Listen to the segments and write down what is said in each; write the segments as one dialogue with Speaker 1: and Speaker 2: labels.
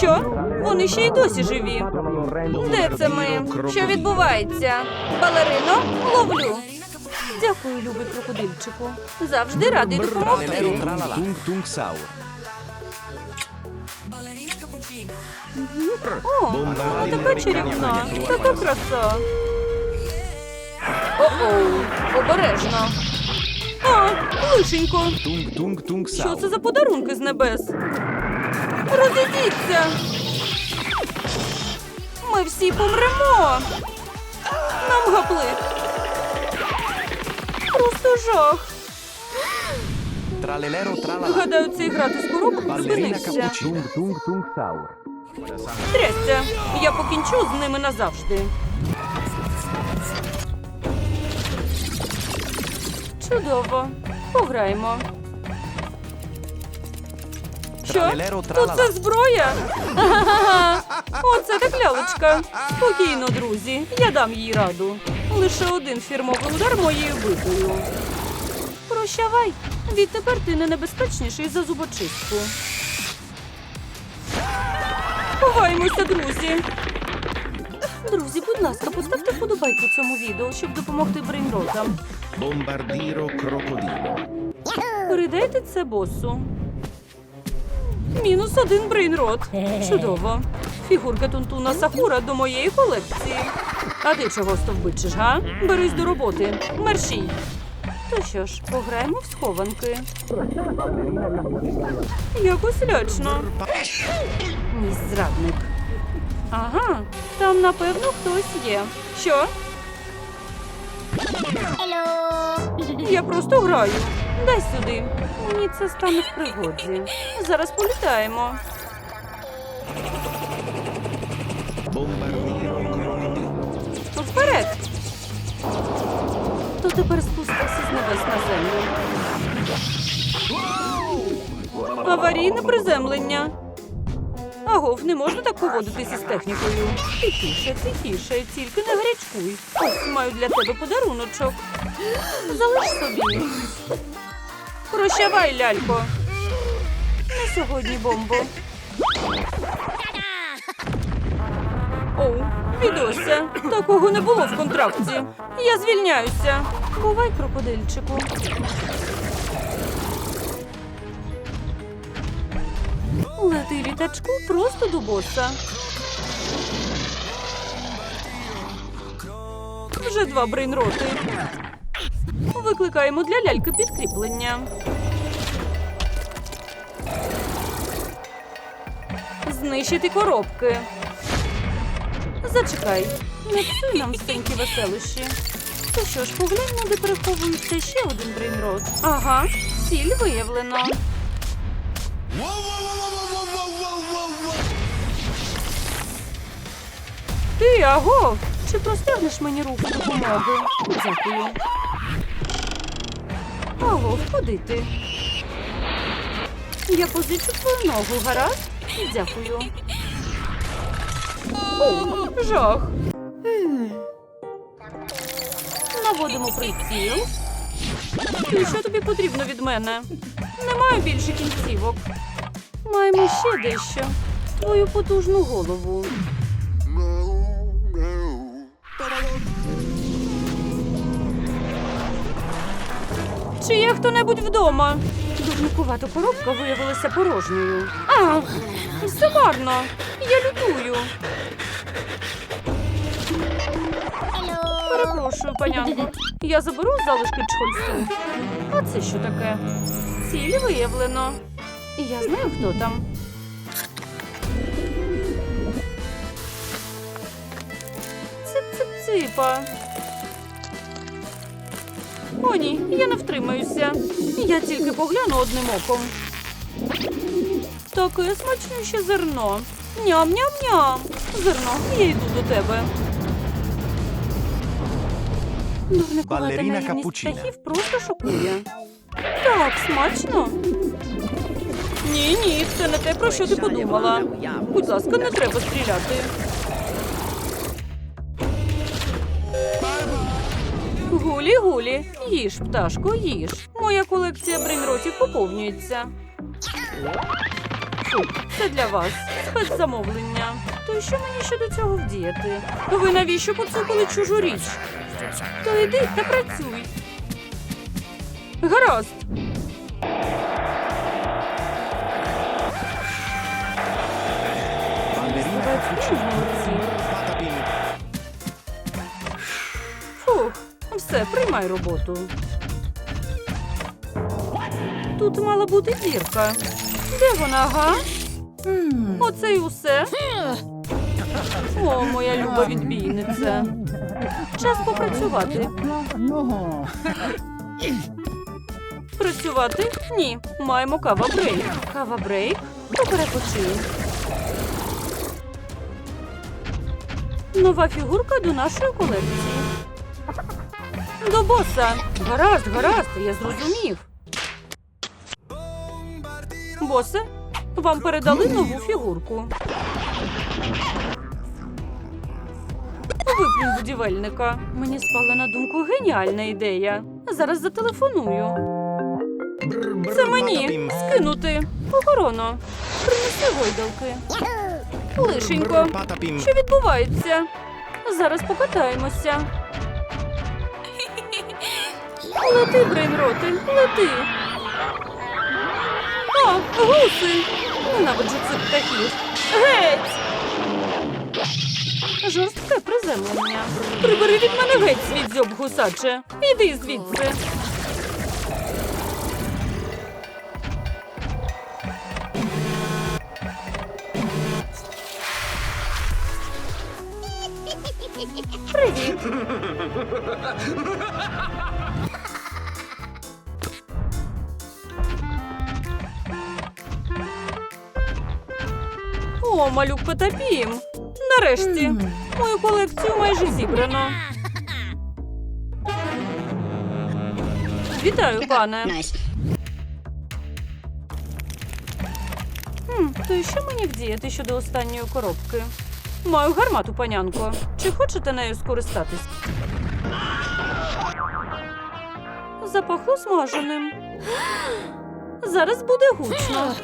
Speaker 1: Що? Вони ще й досі живі. Де це ми? Що відбувається? Балерино, ловлю. Дякую, любий крокодильчику. Завжди радий допомогти. О, вона така чарівна, така краса. О-оу, обережно. А, лишенько. Що це за подарунки з небес? Розійдіться! Ми всі помремо! Нам гаплик! Просто жах! Гадаю, цей грати з коробок спинився. Трясся! Я покінчу з ними назавжди. Чудово. Пограємо. Що?
Speaker 2: Тралелеро,
Speaker 1: Тут це зброя? Ага. Оце так лялечка. Спокійно, друзі. Я дам їй раду. Лише один фірмовий удар моєю битою. Прощавай. Відтепер ти не небезпечніший за зубочистку. Ховаємося, друзі. Друзі, будь ласка, поставте вподобайку цьому відео, щоб допомогти брейнротам.
Speaker 2: Bombardiro crocodilo.
Speaker 1: Передайте це босу. Мінус один брейнрот. Чудово. Фігурка Тунтуна Сахура до моєї колекції. А ти чого стовбичиш, га? Берись до роботи. Мерщій. То що ж, пограємо в схованки. Якось лячно. Мій зрадник. Ага, там напевно хтось є. Що? Я просто граю. Дай сюди. Мені це стане в пригоді. Зараз політаємо. Вперед! То тепер спустився з небес на землю. Аварійне приземлення. Агов, не можна так поводитись із технікою. Тихіше, тихіше, тільки не гарячкуй. Ось маю для тебе подаруночок. Залиш собі. Прощавай, лялько. На сьогодні бомбо. Оу, відося. Такого не було в контракті. Я звільняюся. Бувай, крокодильчику. Лети літачку просто до боса. Вже два брейнроти. Викликаємо для ляльки підкріплення. Знищити коробки. Зачекай, не псуй нам всенькі веселищі. То що ж, погляньмо, де переховується ще один брейнрот. Ага, ціль виявлено. Ти, аго! Чи простягнеш мені руку допомоги? Дякую. Аго, куди? Я позичу твою ногу, гаразд? Дякую. О, жах. Наводимо приціл. І що тобі потрібно від мене? Немає більше кінцівок. Маємо ще дещо. Твою потужну голову. Чи є хто-небудь вдома? Дурникувата коробка виявилася порожньою. А, все марно. Я лютую. Перепрошую, панянко. Я заберу залишки чхольцю. А це що таке? Ціль виявлено. Я знаю, хто там. Цип-цип-ципа. О, ні, я не втримаюся. Я тільки погляну одним оком. Таке смачніше зерно. Ням-ням-ням. Зерно, я йду до тебе.
Speaker 2: Балеріна капучина.
Speaker 1: птахів просто шокує. Так, смачно. Ні, ні, це не те, про що ти подумала. Будь ласка, не треба стріляти. Гулі-гулі, їж, пташко, їж. Моя колекція брейнротів поповнюється. Фу, це для вас. Спецзамовлення. То що мені щодо цього вдіяти? Ви навіщо поцупили чужу річ? То йди та працюй. Гаразд.
Speaker 2: Patapim.
Speaker 1: Все, приймай роботу. Тут мала бути дірка. Де вона, га? Оце й усе. О, моя люба відбійниця. Час попрацювати. Працювати? Ні. Маємо кава брейк. Кава брейк? То перепочинь. Нова фігурка до нашої колекції. До боса. Гаразд, гаразд, я зрозумів. Босе, вам передали нову фігурку. Виплюнь будівельника. Мені спала на думку геніальна ідея. Зараз зателефоную. Це мені скинути. Охорона. Принеси гойдалки. Лишенько. Що відбувається? Зараз покатаємося. Лети, брейнроти, лети. А, гуси! Ненавиджу цих птахів. Геть! Жорстке приземлення. Прибери від мене геть свій дзьоб. Іди звідси. Привіт. О, малюк Потапім. Нарешті. Мою колекцію майже зібрано. Вітаю, пане. Хм, то і що мені вдіяти щодо останньої коробки? Маю гармату, панянко. Чи хочете нею скористатись? Запахло смаженим. Зараз буде гучно.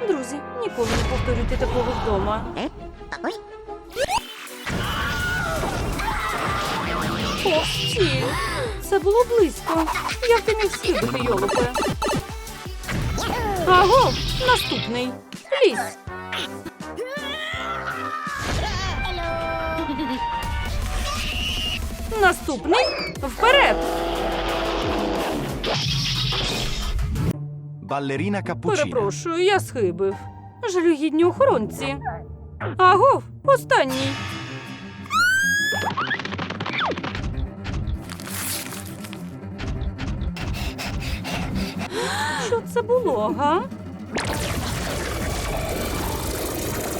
Speaker 1: Друзі, ніколи не повторюйте такого вдома. О. Це було близько. Як ти міг скидати, йолопе? Аго, наступний. Лізь. Наступний вперед.
Speaker 2: Ballerina cappuccina.
Speaker 1: Перепрошую, я схибив. Жалюгідні охоронці. Агов, останній. Що це було, га?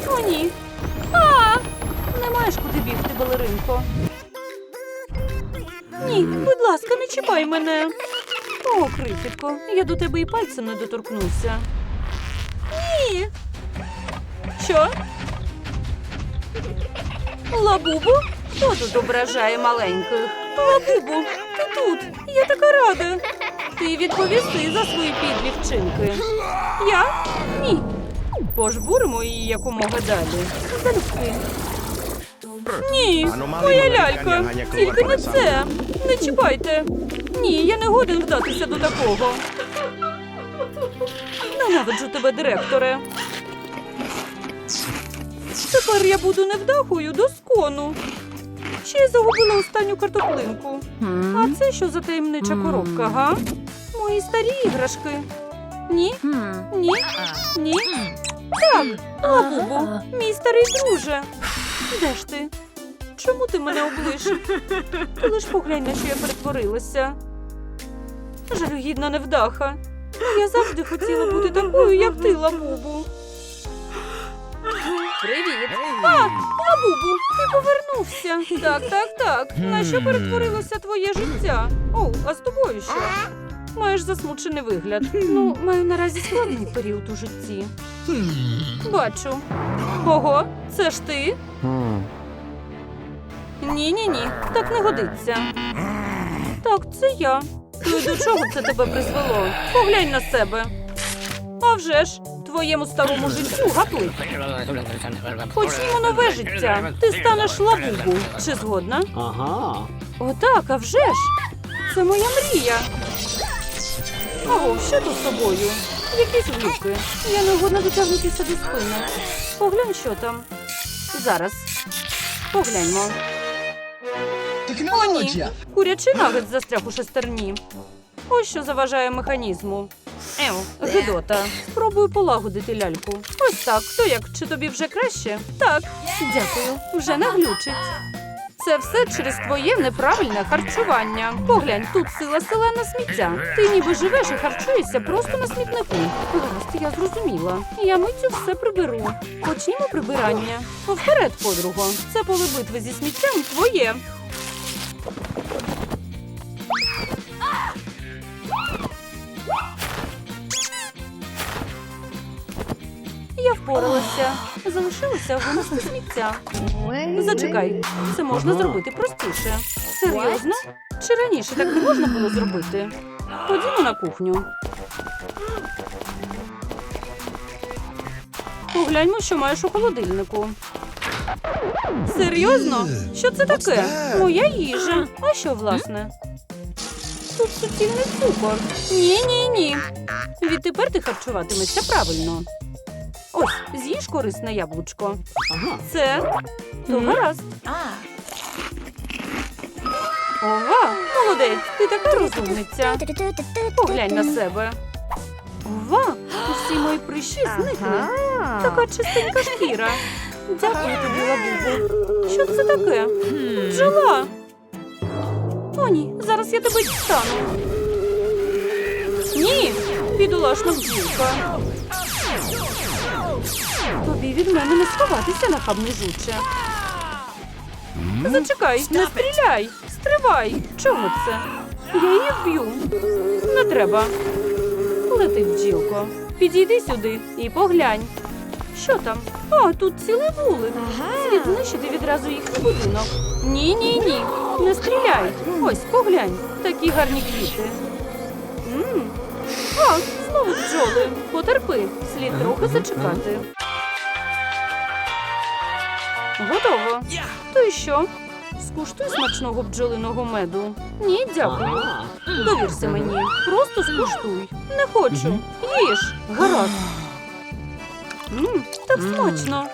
Speaker 1: О, ні. А! Не маєш куди бігти, балеринко. Ні, будь ласка, не чіпай мене. О, крихітко, я до тебе і пальцем не доторкнуся. Ні. Що? Лабубу? Хто тут ображає маленьких? Лабубу, ти тут. Я така рада. Ти відповісти за свої підлі вчинки. Я? Ні. Пожбуримо її якомога далі. Залюбки. Ні, моя лялька. Тільки не це. Не чіпайте. Ні, я не годен вдатися до такого. Ненавиджу тебе, директоре. Тепер я буду невдахою до скону. Ще й загубила останню картоплинку. А це що за таємнича коробка, га? Мої старі іграшки. Ні? Ні? Ні? Так, лабубу, мій старий друже. Де ж ти? Чому ти мене облишив? Ти лиш поглянь, на що я перетворилася. Жалюгідна невдаха. Я завжди хотіла бути такою, як ти, лабубу. Привіт. А, лабубу, ти повернувся. Так, так, так. На що перетворилося твоє життя? О, а з тобою що? Маєш засмучений вигляд. Ну, маю наразі складний період у житті. Бачу. Ого, це ж ти? Ні, ні, ні, так не годиться. Так, це я. Ну і до чого це тебе призвело? Поглянь на себе. А вже ж, твоєму старому життю гаплик. Почнімо нове життя. Ти станеш лабубу. Чи згодна?
Speaker 2: Ага.
Speaker 1: Отак, а вже ж. Це моя мрія. Ого, що тут з тобою? Якісь глюки. Я не годна дотягнутися до спини. Поглянь, що там. Зараз. Погляньмо. О, ні. Курячий нагет застряг у шестерні. Ось що заважає механізму. Еу, Гидота. Спробую полагодити ляльку. Ось так. То як? Чи тобі вже краще? Так. Дякую. Вже не глючить. Це все через твоє неправильне харчування. Поглянь, тут сила селена сміття. Ти ніби живеш і харчуєшся просто на смітнику. Гаразд, я зрозуміла. Я миттю все приберу. Почнімо прибирання. Вперед, подруго. Це поле битви зі сміттям твоє. Впоралася. Залишилося винести сміття. Зачекай, це можна зробити простіше. Серйозно? Чи раніше так не можна було зробити? Ходімо на кухню. Погляньмо, що маєш у холодильнику. Серйозно? Що це таке? Моя їжа. А що, власне? Тут суцільний цукор. Ні, ні, ні. Відтепер ти харчуватимешся правильно. Ось, з'їж корисне яблучко.
Speaker 2: Ага.
Speaker 1: Це то гаразд. Ова, молодець, ти така розумниця. Поглянь на себе. Ова, усі мої прищі зникли. Така чистенька шкіра. Дякую тобі, лабубу. Що це таке? Бджола. О, ні, зараз я тебе дістану. Ні, бідолашна бджілка. Тобі від мене не сховатися, нахабний жуче. Зачекай, не стріляй! Стривай! Чого це? Я її вб'ю. Не треба. Лети, бджілко. Підійди сюди і поглянь. Що там? А, тут цілий вулик. Слід знищити відразу їхній будинок. Ні, ні, ні. Не стріляй. Ось, поглянь. Такі гарні квіти. м А, знову бджоли. Потерпи. Слід трохи зачекати. Готово. То й що? Скуштуй смачного бджолиного меду. Ні, дякую. Довірся мені. Просто скуштуй. Не хочу. Їж. Гаразд. Так смачно.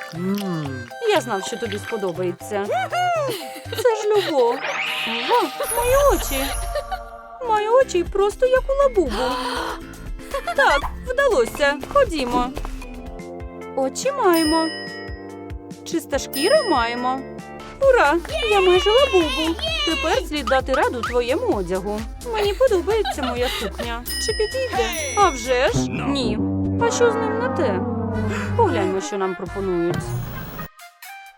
Speaker 1: Я знав, що тобі сподобається. Це ж любов. Ова, мої очі. Мої очі просто як у лабубу. Так, вдалося. Ходімо. Очі маємо. Чиста шкіра маємо. Ура! Я майже лабубу. Тепер слід дати раду твоєму одягу. Мені подобається моя сукня. Чи підійде? А вже ж? Ні. А що з ним не те? Погляньмо, що нам пропонують.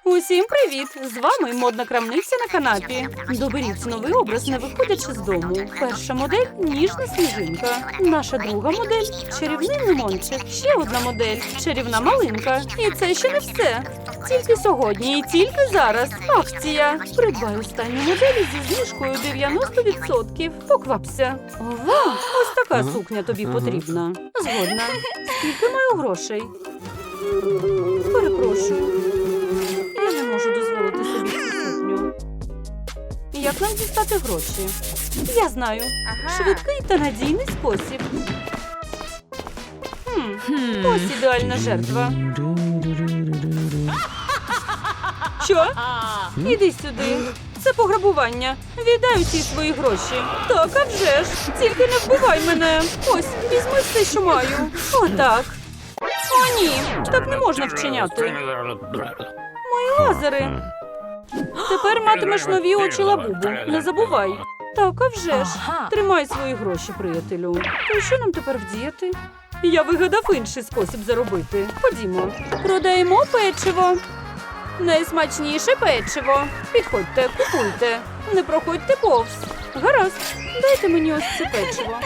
Speaker 1: Усім привіт! З вами модна крамниця на канапі. Доберіть новий образ, не виходячи з дому. Перша модель ніжна сніжинка. Наша друга модель чарівний лимончик. Ще одна модель чарівна малинка. І це ще не все. Тільки сьогодні і тільки зараз. Акція. Придбай останню модель зі знижкою 90%. Поквапся. Ова, ось така сукня тобі потрібна. Згодна. Скільки маю грошей? Перепрошую. Як нам дістати гроші? Я знаю. Швидкий та надійний спосіб. Хм, ось ідеальна жертва. Що? Іди сюди. Це пограбування. Віддай усі свої гроші. Так, а вже ж. Тільки не вбивай мене. Ось, візьми все, що маю. Отак. О, ні, так не можна вчиняти. Мої лазери. Тепер матимеш нові очі лабубу. Не забувай. Так, а вже ж. Тримай свої гроші, приятелю. То що нам тепер вдіяти? Я вигадав інший спосіб заробити. Ходімо. Продаємо печиво. Найсмачніше печиво. Підходьте, купуйте. Не проходьте повз. Гаразд, дайте мені ось це печиво.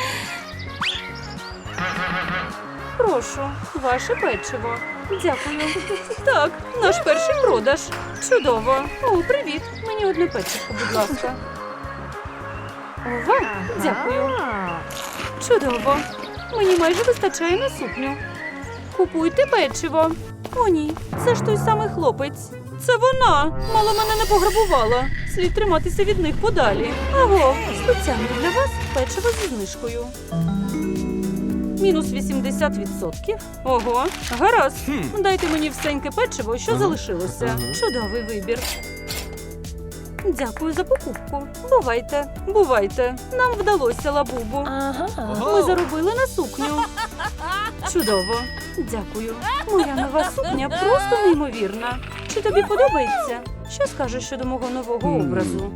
Speaker 1: Прошу, ваше печиво. Дякую. Так, наш перший продаж. Чудово. О, привіт. Мені одне печиво, будь ласка. Ова, дякую. Чудово. Мені майже вистачає на сукню. Купуйте печиво. О, ні, це ж той самий хлопець. Це вона. Мало мене не пограбувала. Слід триматися від них подалі. Аго, спеціально для вас печиво зі знижкою. Мінус 80%. Ого, гаразд.
Speaker 2: Хм.
Speaker 1: Дайте мені всеньке печиво, що
Speaker 2: Ага.
Speaker 1: залишилося.
Speaker 2: Ага.
Speaker 1: Чудовий вибір. Дякую за покупку. Бувайте, бувайте. Нам вдалося лабубу. Ми заробили на сукню. Чудово. Дякую. Моя нова сукня просто неймовірна. Чи тобі подобається? Що скажеш щодо мого нового образу?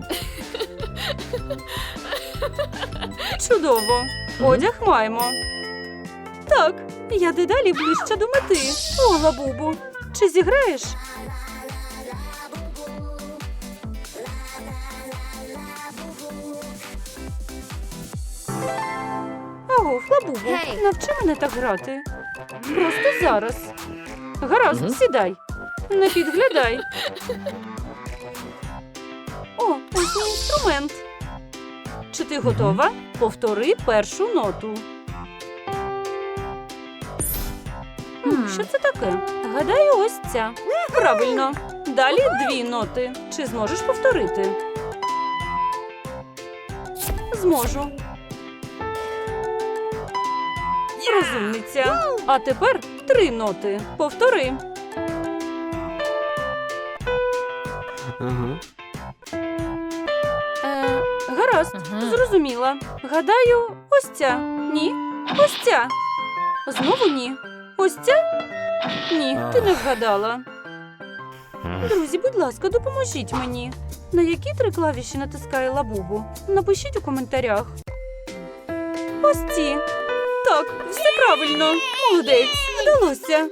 Speaker 1: Чудово. Одяг маємо. Так, я дедалі ближче до мети. О, лабубу. Чи зіграєш? Аго, лабубу,
Speaker 3: Гей.
Speaker 1: навчи мене так грати. Просто зараз. Гаразд,
Speaker 2: Мгм.
Speaker 1: сідай. Не підглядай. О, ось мій інструмент. Чи ти готова? Повтори першу ноту. М, Що це таке? Гадаю, ось ця. Правильно. Далі дві ноти. Чи зможеш повторити? Зможу. Розумниця. А тепер три ноти. Повтори.
Speaker 2: Ага.
Speaker 1: Е, гаразд,
Speaker 3: Ага.
Speaker 1: зрозуміла. Гадаю, ось ця. Ні. Ось ця. Знову ні. Ось ця? Ні, ти не вгадала. Друзі, будь ласка, допоможіть мені. На які три клавіші натискає лабубу? Напишіть у коментарях. Ось ці. Так, все правильно. Молодець. Вдалося.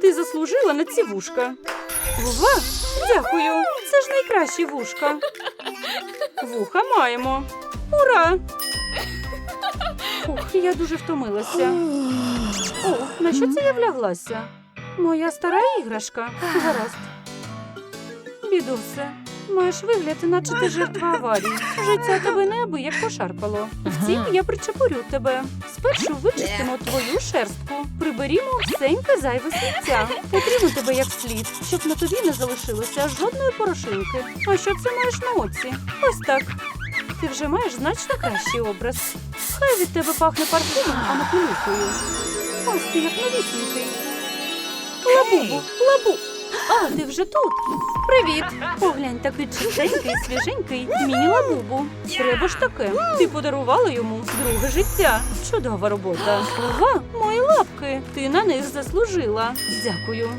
Speaker 1: Ти заслужила на ці вушка. Ова, дякую. Це ж найкращі вушка. Вуха маємо. Ура! Ух, я дуже втомилася. О, на що це я вляглася? Моя стара іграшка. Гаразд. Бідусе, маєш вигляд, наче ти жертва аварії. Життя тебе неабияк пошарпало. Втім, я причепурю тебе. Спершу вичистимо твою шерстку, приберімо всеньке зайве сміття. Потрібно тебе як слід, щоб на тобі не залишилося жодної порошинки. А що це маєш на оці? Ось так. Ти вже маєш значно кращий образ. Хай від тебе пахне парфумом, а не пилюкою. Ось ти як новісінький. Лабубу, лабу. А, ти вже тут. Привіт. Поглянь, такий чистенький, свіженький, міні-лабубу. Треба ж таке. Ти подарувала йому друге життя. Чудова робота. Ова, мої лапки. Ти на них заслужила. Дякую.